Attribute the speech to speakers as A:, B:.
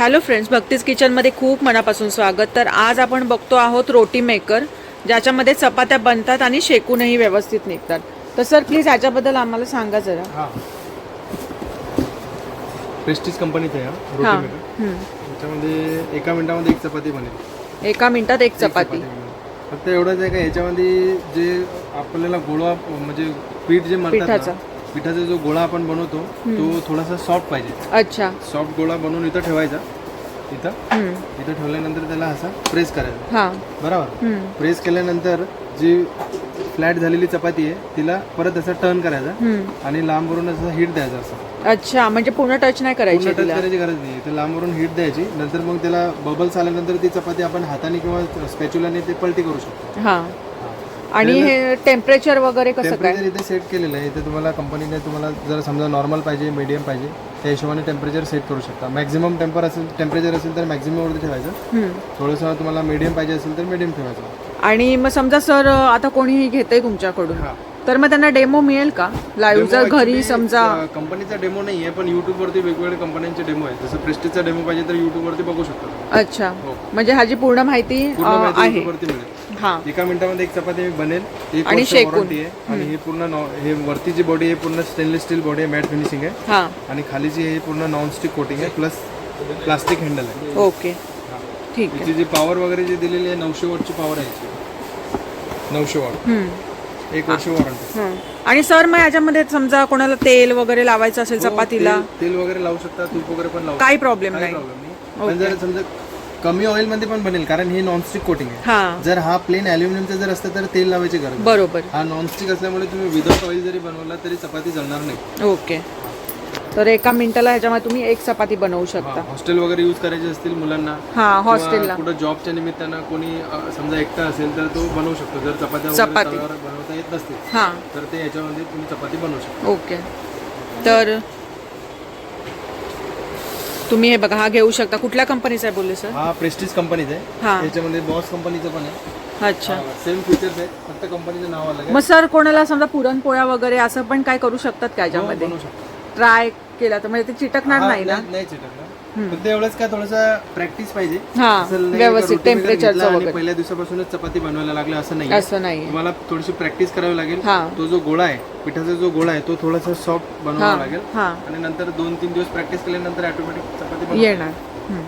A: Hello friends भक्तीज किचनमध्ये खूप मनापासून स्वागत. तर आज आपण बघतो आहोत रोटी मेकर ज्याच्यामध्ये चपात्या बनतात आणि शेकूनही व्यवस्थित निघतात. तर सर प्लीज याच्याबद्दल आम्हाला सांगा जरा.
B: हा. प्रेस्टीज कंपनीचं आहे हा
A: हां.
B: मेकर. याच्यामध्ये एका मिनिटामध्ये एक चपाती बनेल.
A: एका मिनिटात एक चपाती.
B: बनेल. फक्त एवढंच आहे का याच्यामध्ये जे आपल्याला गोळा म्हणजे पीठ जे
A: पिठाचा.
B: ना, पिठाचा जो गोळा आपण बनवतो तो थोडासा सॉफ्ट पाहिजे.
A: अच्छा.
B: सॉफ्ट गोळा बनवून इथं ठेवायचा. इथं. इथं ठेवल्यानंतर त्याला असा प्रेस करायचा.
A: हां.
B: बरोबर. प्रेस केल्यानंतर जी फ्लॅट झालेली चपाती आहे तिला परत असं टर्न करायचा. आणि लांबवरून असं हिट द्यायचा असं.
A: अच्छा म्हणजे पूर्ण टच नाही करायची
B: टच करायची गरज नाही. तर लांबवरून हिट द्यायची. नंतर मग त्याला बबल्स आल्यानंतर ती चपाती आपण हाताने किंवा स्पॅच्युलाने ते पलटी करू शकतो.
A: आणि हे टेम्परेचर वगैरे कसं काय?
B: इथे सेट केलेलं आहे. इथे तुम्हाला कंपनीने तुम्हाला जर समजा नॉर्मल पाहिजे मीडियम पाहिजे त्या हिशोबाने टेम्परेचर सेट करू शकता. मॅक्झिमम टेम्पर असेल टेम्परेचर असेल तर मॅक्झिममवरती ठेवायचं.
A: हम्म.
B: थोडंसं तुम्हाला मीडियम पाहिजे असेल तर मीडियम ठेवायचं.
A: आणि मग समजा सर आता कोणीही घेतंय तुमच्याकडून
B: हा.
A: तर मग त्यांना डेमो मिळेल का? लाईव्ह जर घरी समजा
B: कंपनीचा डेमो नाही आहे पण युट्यूबवरती वेगवेगळ्या कंपन्यांचे डेमो आहे जसं प्रेस्टीजचा डेमो पाहिजे तर युट्यूबवरती बघू शकता
A: अच्छा.
B: हो.
A: म्हणजे ह्याची पूर्ण माहिती
B: पूर्ण माहिती
A: आहे.
B: युट्यूबवरती मिळेल.
A: हा.
B: एका मिनिटामध्ये एक चपाती बनेल एक
A: आणि
B: वर्ष
A: शेकून.
B: वॉरंटी आहे. आणि हे पूर्ण नॉ- हे वरती जी बॉडी आहे पूर्ण स्टेनलेस स्टील बॉडी आहे मॅट फिनिशिंग आहे.
A: हा.
B: आणि खाली जी आहे हे पूर्ण नॉनस्टिक कोटिंग आहे प्लस प्लास्टिक हँडल आहे.
A: ओके ठीक आहे.
B: याची जी पॉवर वगैरे जी दिलेली आहे नऊशे वॉटची पॉवर आहे याची. नऊशे वॉट
A: हम्म.
B: एक वर्ष वॉरंटी
A: हं. आणि सर मग याच्यामध्ये समजा कोणाला तेल वगैरे लावायचं असेल चपातीला?
B: तेल वगैरे लावू शकता तूप वगैरे पण लावू
A: काही प्रॉब्लेम
B: काही
A: नाही.
B: प्रॉब्लेम नाही. पण जर समजा कमी ऑइलमध्ये पण बनेल कारण हे नॉनस्टिक कोटिंग आहे.
A: हा.
B: जर हा प्लेन अल्युमिनियमचा जर असतं तर तेल लावायची गरज नाही.
A: बरोबर.
B: हा नॉनस्टिक असल्यामुळे तुम्ही विदाउट ऑइल जरी बनवला तरी चपाती जळणार नाही.
A: ओके. तर एका मिनिटाला ह्याच्यामध्ये तुम्ही एक चपाती बनवू शकता.
B: हॉस्टेल वगैरे यूज करायचे असतील मुलांना
A: हा हॉस्टेलला
B: कुठं जॉबच्या निमित्तानं कोणी अ, समजा एकटा असेल तर तो बनवू शकतो. जर चपात्या वगैरे
A: चपाती.
B: तव्यावर बनवता येत नसतील
A: हा.
B: तर ते याच्यामध्ये तुम्ही चपाती बनवू शकता.
A: ओके. तर तुम्ही हे बघा हा घेऊ शकता. कुठल्या कंपनीचा आहे बोलले सर
B: हा प्रेस्टीज कंपनीचा आहे.
A: हा.
B: याच्यामध्ये बॉस कंपनीचं पण आहे.
A: अच्छा.
B: सेम फीचर्स आहेत. फक्त कंपनीचं नाव आहे.
A: मग सर कोणाला समजा पुरणपोळ्या वगैरे असं पण काय करू शकतात का
B: हो,
A: याच्यामध्ये?
B: बनवू शकतो
A: ट्राय केला तर म्हणजे ते चिटकणार नाही ना?
B: नाही चिटकणार. फक्त एवढंच काय थोडंसं प्रॅक्टिस पाहिजे.
A: हा
B: असं का
A: व्यवस्थित
B: घेतला आणि
A: वगैरे.
B: पहिल्या दिवसापासूनच चपाती बनवायला लागलं असं नाही
A: असं नाही
B: तुम्हाला थोडीशी प्रॅक्टिस करावी लागेल.
A: हा.
B: तो जो गोळा आहे पिठाचा जो गोळा आहे तो थोडासा सॉफ्ट बनवावा लागेल.
A: हा.
B: आणि नंतर दोन तीन दिवस प्रॅक्टिस केल्यानंतर ऑटोमॅटिक चपाती
A: येणार. हम्म.